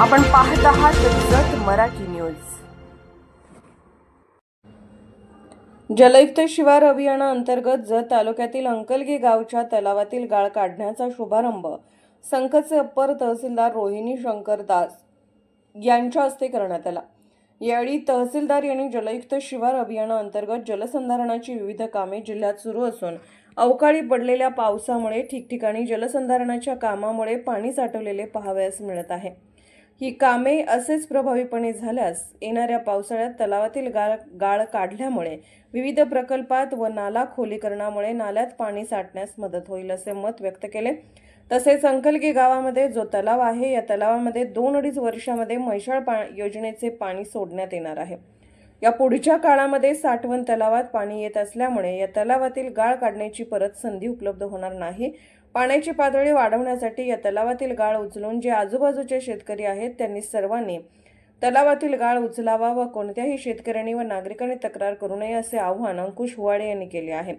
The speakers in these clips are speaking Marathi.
आपण पाहत आहात जत मराठी न्यूज. जलयुक्त शिवार अभियानाअंतर्गत जत तालुक्यातील अंकलगी गावच्या तलावातील गाळ काढण्याचा शुभारंभ संकटचे अप्पर तहसीलदार रोहिणी शंकर दास यांच्या हस्ते करण्यात आला. यावेळी तहसीलदार यांनी जलयुक्त शिवार अभियानाअंतर्गत जलसंधारणाची विविध कामे जिल्ह्यात सुरू असून अवकाळी पडलेल्या पावसामुळे ठिकठिकाणी जलसंधारणाच्या कामामुळे पाणी साठवलेले पाहावयास मिळत आहे. ही कामे असेच प्रभावीपणे झाल्यास येणाऱ्या पावसाळ्यात तलावातील गाळ गाळ काढल्यामुळे विविध प्रकल्पात व नाला खोलीकरणामुळे नाल्यात पाणी साठण्यास मदत होईल असे मत व्यक्त केले. तसेच अंकलगी गावामध्ये जो तलाव आहे या तलावामध्ये दोन अडीच वर्षामध्ये म्हैसाळ पा योजनेचे पाणी सोडण्यात येणार आहे. या पुढच्या काळामध्ये साठवण तलावात पाणी येत असल्यामुळे या तलावातील गाळ काढण्याची परत संधी उपलब्ध होणार नाही. पाण्याची पातळी वाढवण्यासाठी या तलावातील गाळ उचलून जे आजूबाजूचे शेतकरी आहेत त्यांनी सर्वांनी तलावातील गाळ उचलावा व कोणत्याही शेतकऱ्यांनी व नागरिकांनी तक्रार करू नये असे आव्हान अंकुश हुवाडे यांनी केले आहे.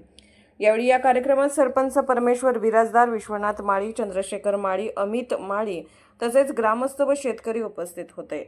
यावेळी या कार्यक्रमात सरपंच परमेश्वर बिराजदार विश्वनाथ माळी चंद्रशेखर माळी अमित माळी तसेच ग्रामस्थ व शेतकरी उपस्थित होते.